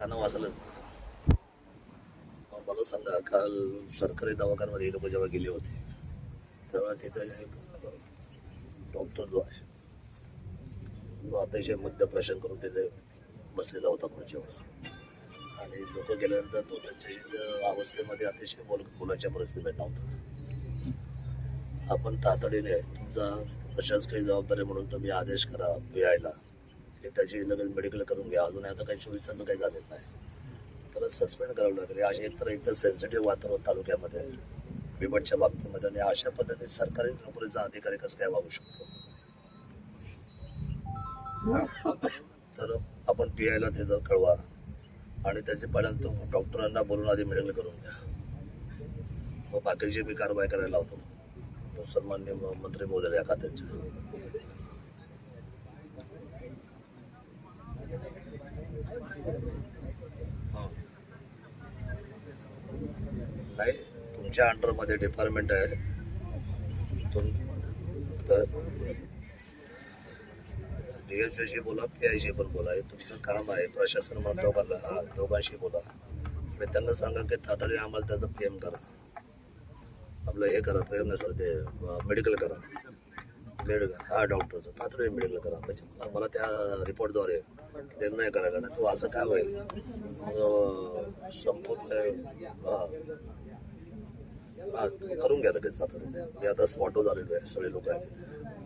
त्यांना वाचलंच मला सांगा काल सरकारी दवाखान्यामध्ये लोक जेव्हा गेले होते तेव्हा तिथे एक डॉक्टर जो आहे तो अतिशय मद्यप्राशन करून तिथे बसलेला होता खुर्चीवर. आणि लोक गेल्यानंतर तो त्यांच्या अवस्थेमध्ये अतिशय बोल बोलायच्या परिस्थितीमध्ये नव्हता. आपण तातडीने तुमचा प्रशासकीय जबाबदारी म्हणून तुम्ही आदेश करा यायला हे त्याची लगेच मेडिकल करून घ्या. अजून आता काही चोवीस तास काही झालेलं नाही. त्याला सस्पेंड करावं लागेल. असे एकतर एकतर सेन्सिटिव्ह वातावरण तालुक्यामध्ये बिबटच्या बाबतीमध्ये आणि अशा पद्धतीने सरकारी नोकरीचा अधिकारी कसं काय वागू शकतो? तर आपण पी आयला त्याचं कळवा आणि त्याचे पहिल्यांदा डॉक्टरांना बोलून आधी मेडिकल करून घ्या. मग बाकीची मी कारवाई करायला लावतो. सन्मान्य मंत्री महोदय या खात्याच्या नाही तुमच्या अंडरमध्ये डिपार्टमेंट आहे. तुम तर डीएसओशी बोला पी आयशी पण बोला. हे तुमचं काम आहे. प्रशासन म्हणून दोघांना हा दोघांशी बोला. आणि त्यांना सांगा की तातडीने आम्हाला त्याचं पी एम करा. आपलं हे करा पी एम सर ते मेडिकल करा. मेडिकल हा डॉक्टरचं तातडीने मेडिकल करा. म्हणजे मला- त्या रिपोर्टद्वारे निर्णय करायला नाही तो असं काय होईल? मग संपूर्ण हा. करून घ्या लगेच तातडीने मी आता स्पॉटवर झालेलो आहे. सगळे लोक आहेत तिथे